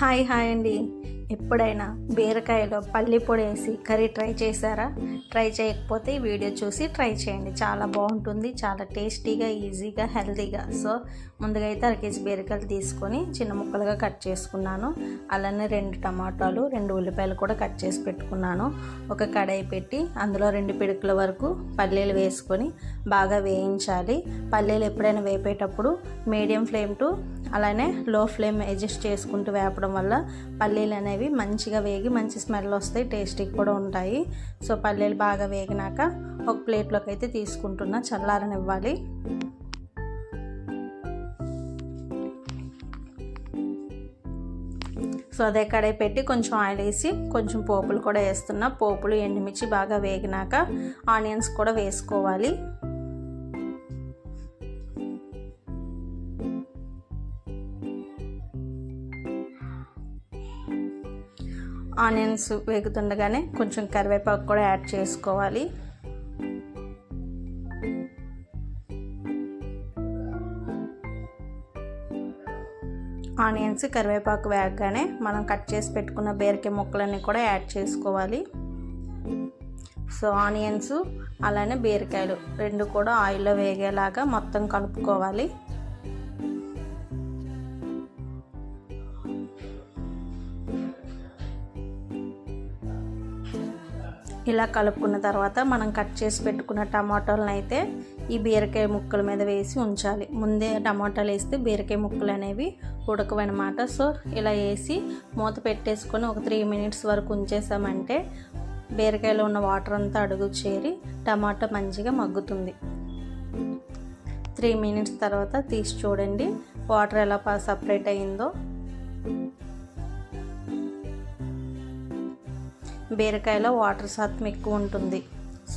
Hi hi అండి. ఎప్పుడైనా బీరకాయలో పల్లి పొడి వేసి కర్రీ ట్రై చేశారా? ట్రై చేయకపోతే ఈ వీడియో చూసి ట్రై చేయండి. చాలా బాగుంటుంది చాలా టేస్టీగా ఈజీగా హెల్తీగా. సో ముందుగా అయితే అర కేజీ బీరకాయలు తీసుకొని చిన్న ముక్కలుగా కట్ చేసుకున్నాను. అలానే రెండు టమాటాలు రెండు ఉల్లిపాయలు కూడా కట్ చేసి పెట్టుకున్నాను. ఒక కడాయి పెట్టి అందులో రెండు పిడుకుల వరకు పల్లీలు వేసుకొని బాగా వేయించాలి. పల్లీలు ఎప్పుడైనా వేపేటప్పుడు మీడియం ఫ్లేమ్ టు అలానే లో ఫ్లేమ్ అడ్జస్ట్ చేసుకుంటూ వేపడం వల్ల పల్లీలు అనేవి మంచిగా వేగి మంచి స్మెల్ వస్తాయి టేస్టీ కూడా ఉంటాయి. సో పల్లీలు బాగా వేగినాక ఒక ప్లేట్లోకి అయితే తీసుకుంటున్నా చల్లారనివ్వాలి. సో అదే కడాయి పెట్టి కొంచెం ఆయిల్ వేసి కొంచెం పోపులు కూడా వేస్తున్నా. పోపులు ఎండుమిర్చి బాగా వేగినాక ఆనియన్స్ కూడా వేసుకోవాలి. ఆనియన్స్ వేగుతుండగానే కొంచెం కరివేపాకు కూడా యాడ్ చేసుకోవాలి. ఆనియన్స్ కరివేపాకు వేగగానే మనం కట్ చేసి పెట్టుకున్న బీరకాయ ముక్కలన్నీ కూడా యాడ్ చేసుకోవాలి. సో ఆనియన్స్ అలానే బీరకాయలు రెండు కూడా ఆయిల్లో వేగేలాగా మొత్తం కలుపుకోవాలి. ఇలా కలుపుకున్న తర్వాత మనం కట్ చేసి పెట్టుకున్న టమాటాలను అయితే ఈ బీరకాయ ముక్కల మీద వేసి ఉంచాలి. ముందే టమాటాలు వేస్తే బీరకాయ ముక్కలు అనేవి ఉడకవన్నమాట. సో ఇలా వేసి మూత పెట్టేసుకొని ఒక త్రీ మినిట్స్ వరకు ఉంచేసామంటే బీరకాయలో ఉన్న వాటర్ అంతా అడుగు చేరి టమాటా మంచిగా మగ్గుతుంది. త్రీ మినిట్స్ తర్వాత తీసి చూడండి వాటర్ ఎలా సపరేట్ అయిందో. బీరకాయలో వాటర్ శాతం ఎక్కువ ఉంటుంది.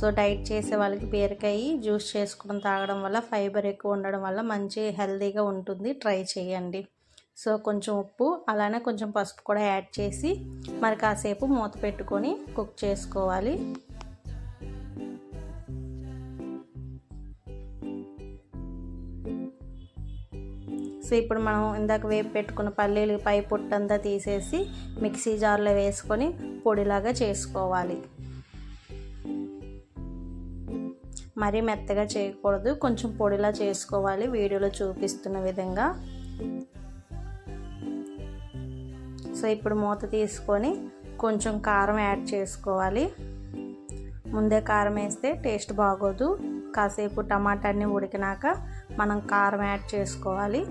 సో డైట్ చేసే వాళ్ళకి బీరకాయ జ్యూస్ చేసుకుని తాగడం వల్ల ఫైబర్ ఎక్కువ ఉండడం వల్ల మంచి హెల్తీగా ఉంటుంది. ట్రై చేయండి. సో కొంచెం ఉప్పు అలానే కొంచెం పసుపు కూడా యాడ్ చేసి మరి కాసేపు మూత పెట్టుకొని కుక్ చేసుకోవాలి. సో ఇప్పుడు మనం ఇందాక వేపు పెట్టుకున్న పల్లీలు పై పొట్టంతా తీసేసి మిక్సీ జార్లో వేసుకొని పొడిలాగా చేసుకోవాలి. మరీ మెత్తగా చేయకూడదు. కొంచెం పొడిలా చేసుకోవాలి. వీడియోలో చూపిస్తున్న విధంగా. సో ఇప్పుడు మూత తీసుకొని కొంచెం కారం యాడ్ చేసుకోవాలి. ముందే కారం వేస్తే టేస్ట్ బాగోదు. కాసేపు టమాటాన్ని ఉడికినాక మనం కారం యాడ్ చేసుకోవాలి.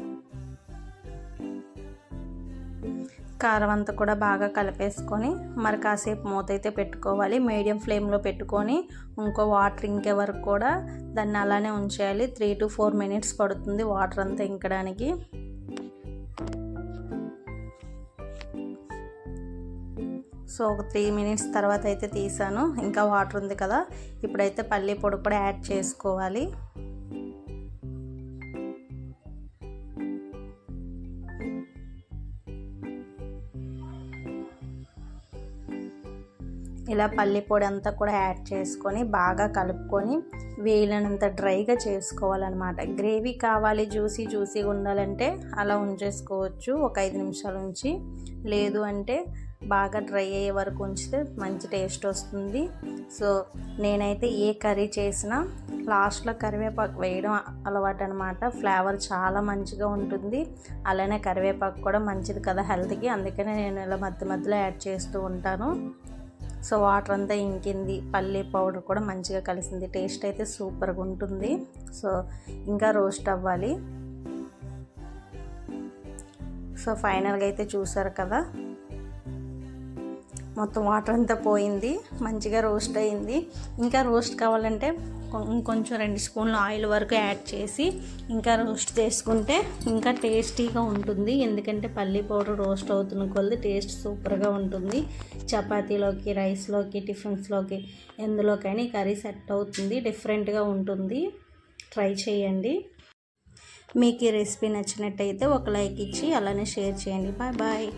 కారం అంతా కూడా బాగా కలిపేసుకొని మరి కాసేపు మూత అయితే పెట్టుకోవాలి. మీడియం ఫ్లేమ్లో పెట్టుకొని ఇంకో వాటర్ ఇంకే వరకు కూడా దాన్ని అలానే ఉంచేయాలి. త్రీ టు ఫోర్ మినిట్స్ పడుతుంది వాటర్ అంతా ఇంకడానికి. సో ఒక త్రీ మినిట్స్ తర్వాత అయితే తీసాను. ఇంకా వాటర్ ఉంది కదా ఇప్పుడైతే పల్లీ పొడి కూడా యాడ్ చేసుకోవాలి. ఇలా పల్లి పొడి అంతా కూడా యాడ్ చేసుకొని బాగా కలుపుకొని వీలైనంత డ్రైగా చేసుకోవాలన్నమాట. గ్రేవీ కావాలి జ్యూసీ జ్యూసీగా ఉండాలంటే అలా ఉంచేసుకోవచ్చు ఒక ఐదు నిమిషాల నుంచి లేదు అంటే బాగా డ్రై అయ్యే వరకు ఉంచితే మంచి టేస్ట్ వస్తుంది. సో నేనైతే ఏ కర్రీ చేసినా లాస్ట్లో కరివేపాకు వేయడం అలవాటు అనమాట ఫ్లేవర్ చాలా మంచిగా ఉంటుంది. అలానే కరివేపాకు కూడా మంచిది కదా హెల్త్కి. అందుకనే నేను ఇలా మధ్య మధ్యలో యాడ్ చేస్తూ ఉంటాను. సో వాటర్ అంతా ఇంకింది. పల్లీ పౌడర్ కూడా మంచిగా కలిసింది. టేస్ట్ అయితే సూపర్గా ఉంటుంది. సో ఇంకా రోస్ట్ అవ్వాలి. సో ఫైనల్గా అయితే చూసారు కదా? మొత్తం వాటర్ అంతా పోయింది. మంచిగా రోస్ట్ అయింది. ఇంకా రోస్ట్ కావాలంటే ఇంకొంచెం రెండు స్పూన్లు ఆయిల్ వరకు యాడ్ చేసి ఇంకా రోస్ట్ చేసుకుంటే ఇంకా టేస్టీగా ఉంటుంది. ఎందుకంటే పల్లీ పౌడర్ రోస్ట్ అవుతున్న కొద్ది టేస్ట్ సూపర్గా ఉంటుంది. చపాతీలోకి రైస్లోకి టిఫిన్స్లోకి ఎందులోకైనా ఈ కర్రీ సెట్ అవుతుంది. డిఫరెంట్గా ఉంటుంది. ట్రై చేయండి. మీకు ఈ రెసిపీ నచ్చినట్టయితే ఒక లైక్ ఇచ్చి అలానే షేర్ చేయండి. Bye bye.